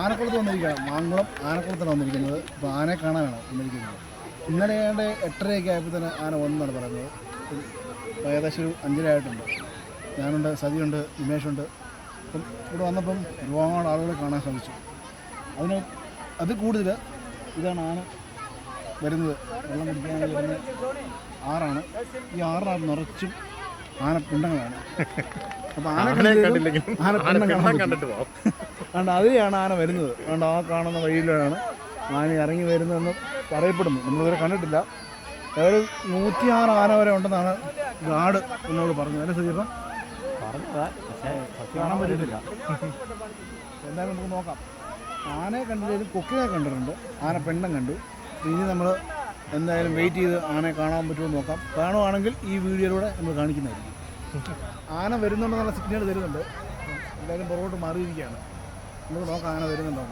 ആനക്കുളത്ത് വന്നിരിക്കുകയാണ്. മാങ്കുളം ആനക്കുളത്താണ് വന്നിരിക്കുന്നത്. അപ്പോൾ ആനയെ കാണാനാണ് വന്നിരിക്കുന്നത്. ഇന്നലെ ഏതാണ്ട് എട്ടരയൊക്കെ ആയപ്പോൾ തന്നെ ആന വന്നെന്നാണ് പറയുന്നത്. ഏകദേശം ഒരു അഞ്ചര ആയിട്ടുണ്ട്. ഞാനുണ്ട് സതിയുണ്ട് ഉമേഷുണ്ട്. അപ്പം ഇവിടെ വന്നപ്പം ഒരുപാട് ആളുകളെ കാണാൻ സാധിച്ചു. അതിന് അത് കൂടുതൽ ഇതാണ് ആന വരുന്നത്. വെള്ളം കുടിക്കാൻ വരുന്ന ആറാണ്. ഈ ആറിനകത്ത് നിറച്ചും ആനപ്പിണ്ടങ്ങളാണ്. അപ്പോൾ ആന കണ്ടില്ലെങ്കിലും കണ്ടിട്ട് അതിലെയാണ് ആന വരുന്നത്. അതുകൊണ്ട് ആ കാണുന്ന വഴിയിലാണ് ആന ഇറങ്ങി വരുന്നതെന്ന് പറയപ്പെടുന്നു. നമ്മളിതുവരെ കണ്ടിട്ടില്ല. ഏതായാലും നൂറ്റിയാറ് ആന വരെ ഉണ്ടെന്നാണ് ഗാർഡ് എന്നോട് പറഞ്ഞത്. അല്ലേ പക്ഷേ കാണാൻ പറ്റിയിട്ടില്ല എന്തായാലും നമുക്ക് നോക്കാം. ആനയെ കണ്ടില്ലെങ്കിലും കൊക്കിനെ കണ്ടിട്ടുണ്ട്. ആന പെണ്ണം കണ്ടു. ഇനി നമ്മൾ എന്തായാലും വെയിറ്റ് ചെയ്ത് ആനയെ കാണാൻ പറ്റുമോ നോക്കാം. കാണുവാണെങ്കിൽ ഈ വീഡിയോയിലൂടെ നമ്മൾ കാണിക്കുന്നതായിരിക്കും. ആന വരുന്നുണ്ടെന്നുള്ള സിഗ്നൽ തരുന്നുണ്ട്. എന്തായാലും പുറകോട്ട് മാറിയിരിക്കുകയാണ്. നമുക്ക് നോക്കാം ആന വരുന്നുണ്ടോ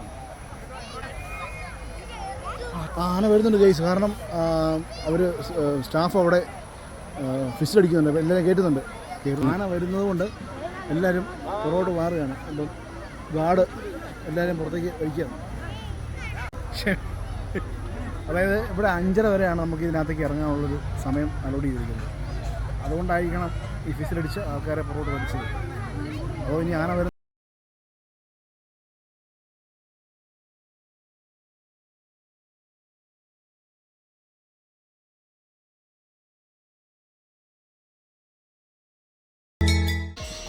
ആന വരുന്നുണ്ട് ജയ്സ് കാരണം അവർ സ്റ്റാഫ് അവിടെ ഫിസിലടിക്കുന്നുണ്ട് എല്ലാവരും കയറ്റുന്നുണ്ട് ആന വരുന്നത് കൊണ്ട് എല്ലാവരും പുറകോട്ട് മാറുകയാണ്. അപ്പം ഗാർഡ് എല്ലാവരും പുറത്തേക്ക് വയ്ക്കുകയാണ്. ശ്ശേ. അതായത് ഇവിടെ അഞ്ചര വരെയാണ് നമുക്ക് ഇതിനകത്തേക്ക് ഇറങ്ങാനുള്ളൊരു സമയം അലോഡ് ചെയ്തിരിക്കുന്നത്. അതുകൊണ്ടായിരിക്കണം ഈ ഫിസിലടിച്ച് ആൾക്കാരെ പുറകോട്ട് വലിച്ചത്. അപ്പോൾ ഇനി ആന വരുന്ന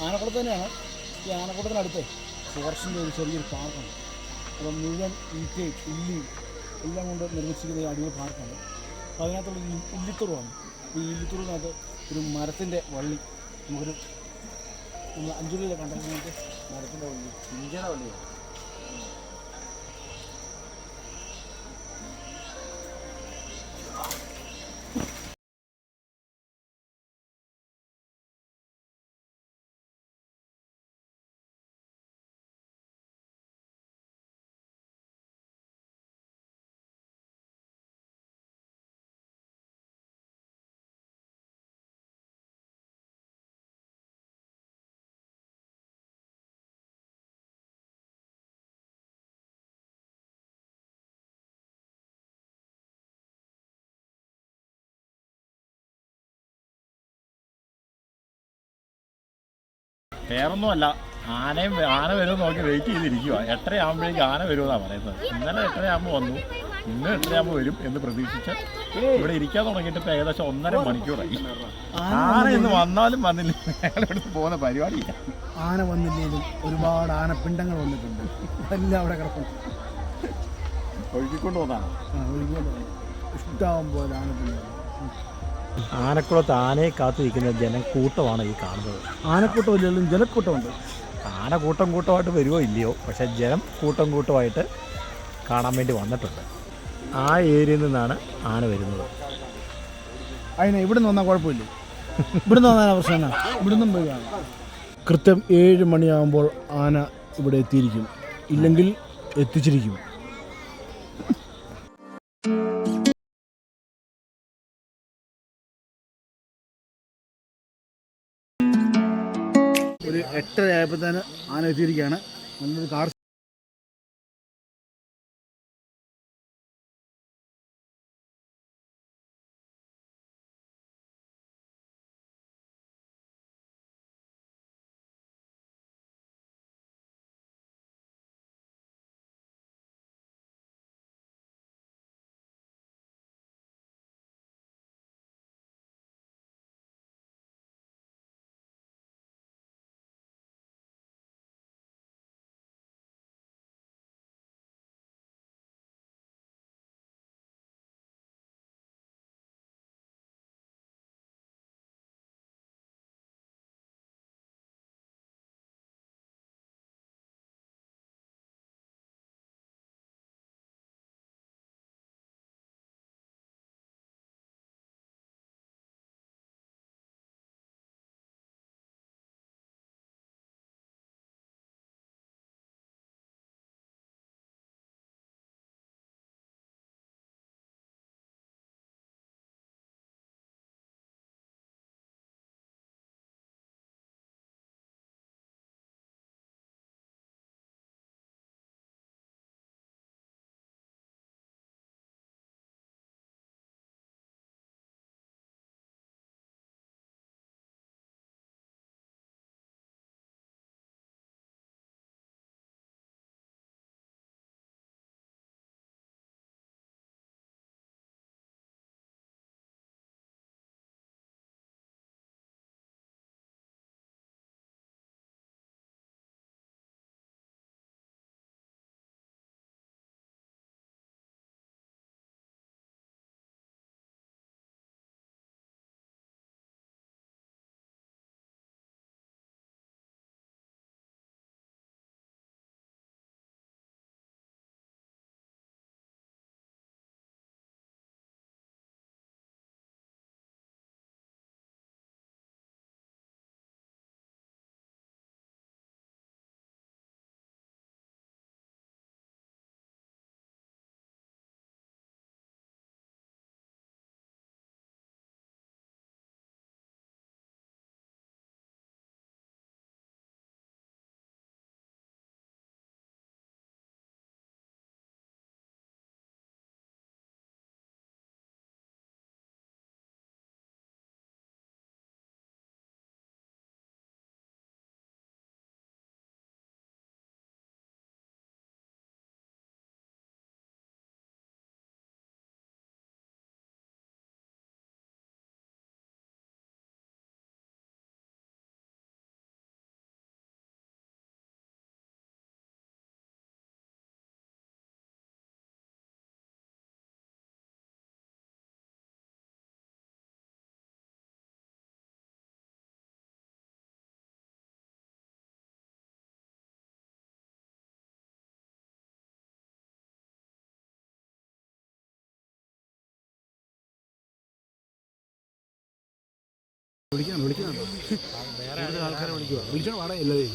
ആനക്കുളത്ത് തന്നെയാണ്. ഈ ആനക്കുളത്തിനടുത്ത് ഫോറസ്റ്റിന്റെ ഒരു ചെറിയൊരു പാർക്കാണ് അപ്പം മുഴുവൻ ഈറ്റയും ഇല്ലിയും എല്ലാം കൊണ്ട് നിർമ്മിച്ചിരിക്കുന്ന ഈ അടിമ പാർക്കാണ്. അപ്പോൾ അതിനകത്തുള്ള ഈ ഇല്ലിത്തുറുവാണ് ഈ ഇല്ലിത്തുറിനകത്ത് ഒരു മരത്തിന്റെ വള്ളി. നമുക്കൊരു നമ്മൾ അഞ്ചുള്ളിലെ കണ്ടിട്ട് മരത്തിന്റെ വള്ളി. ഇഞ്ചിയുടെ വള്ളിയാണ് വേറൊന്നുമല്ല. ആനയും ആന വരുമെന്ന് നോക്കി വെയിറ്റ് ചെയ്തിരിക്കുക എത്രയാകുമ്പോഴേക്കും ആന വരുമെന്നാണ് പറയുന്നത്. ഇന്നലെ എത്രയാകുമ്പോൾ വന്നു. ഇന്ന് എത്രയാകുമ്പോൾ വരും എന്ന് പ്രതീക്ഷിച്ച് ഇവിടെ ഇരിക്കാൻ തുടങ്ങിയിട്ട് ഇപ്പോൾ ഏകദേശം ഒന്നര മണിക്കൂറായി. ആന ഇന്ന് വന്നാലും വന്നില്ല? ഇവിടുന്ന് പോകുന്ന പരിപാടിയില്ല ആന വന്നില്ലെങ്കിലും ഒരുപാട് ആനപ്പിണ്ടങ്ങൾ വന്നിട്ടുണ്ട്. എല്ലാം അവിടെ കിടക്കും ഒഴുകിക്കൊണ്ട് പോകുന്നതാണ് ഒഴുകിക്കൊണ്ട് പോകുന്നു. ഇഷ്ടം പോലെ ആനപ്പിണ്ടങ്ങൾ. ആനക്കുളത്ത് ആനയെ കാത്തിരിക്കുന്ന ജനക്കൂട്ടമാണ് ഈ കാണുന്നത്. ആനക്കൂട്ടം ഇല്ലെങ്കിലും ജനക്കൂട്ടമുണ്ട്. ആന കൂട്ടം കൂട്ടമായിട്ട് വരുമോ ഇല്ലയോ പക്ഷേ ജനം കൂട്ടം കൂട്ടമായിട്ട് കാണാൻ വേണ്ടി വന്നിട്ടുണ്ട്. ആ ഏരിയയിൽ നിന്നാണ് ആന വരുന്നത്. അതിന് ഇവിടുന്ന് വന്നാൽ കുഴപ്പമില്ല. ഇവിടുന്ന് വന്നാൽ പ്രശ്നം എന്നാ? ഇവിടുന്നും പോയി കാണാം. കൃത്യം ഏഴ് മണിയാകുമ്പോൾ ആന ഇവിടെ എത്തിയിരിക്കും. ഇല്ലെങ്കിൽ എത്തിച്ചിരിക്കും. ഒരു എട്ടര ആയപ്പോൾ തന്നെ ആന എത്തിയിരിക്കുകയാണ്. നല്ലൊരു കാർ വിളിക്കണം കൂടുതൽ ആൾക്കാരെ വിളിക്കുക? വിളിച്ചോ പാടാ എല്ലാവരെയും.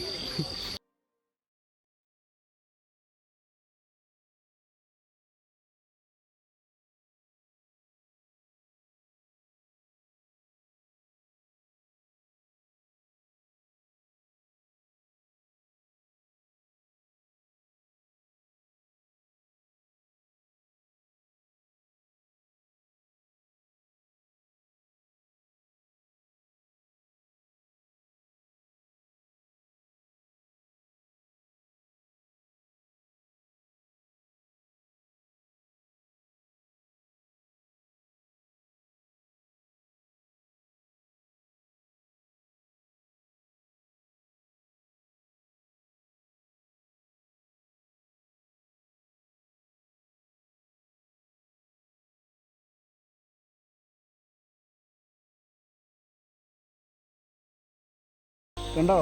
കണ്ടോ?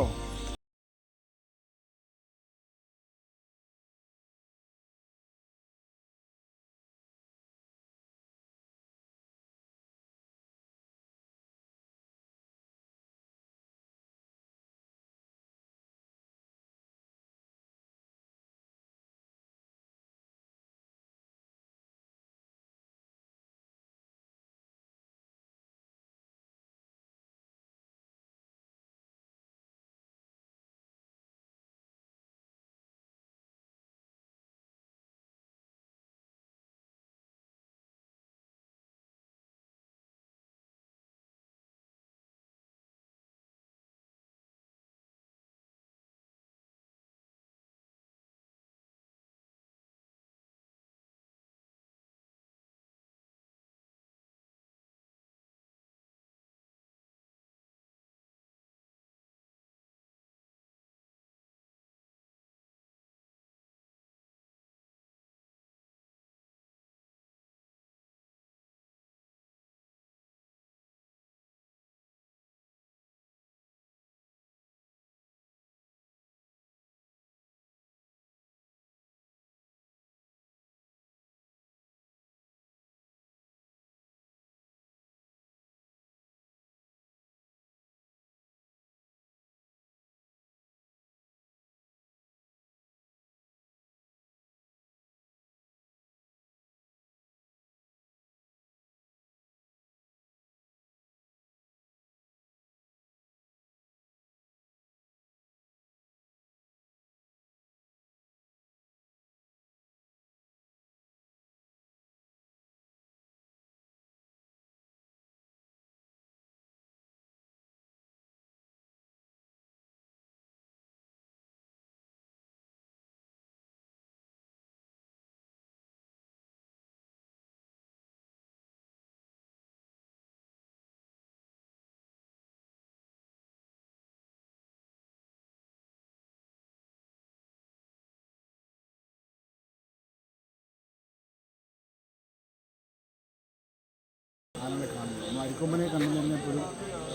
ആനകളെ കാണുന്നത്. നമ്മൾ അരിക്കൊമ്പനെ കണ്ടെന്ന് പറഞ്ഞപ്പോഴും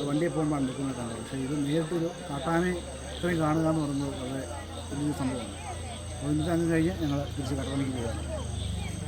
വണ്ടിയിൽ പോകുമ്പോൾ അരിക്കൊമ്പനെ കാണുന്നത് പക്ഷേ ഇത് നേരിട്ടൊരു കാട്ടാനെ ഇത്രയും കാണുക എന്ന് പറയുന്നത് വളരെ വലിയൊരു സംഭവമാണ്. ഇന്നത്തെ അങ്ങ് കഴിഞ്ഞ് ഞങ്ങൾ തിരിച്ച് കട്ടപ്പനയ്ക്ക് പോവുകയാണ്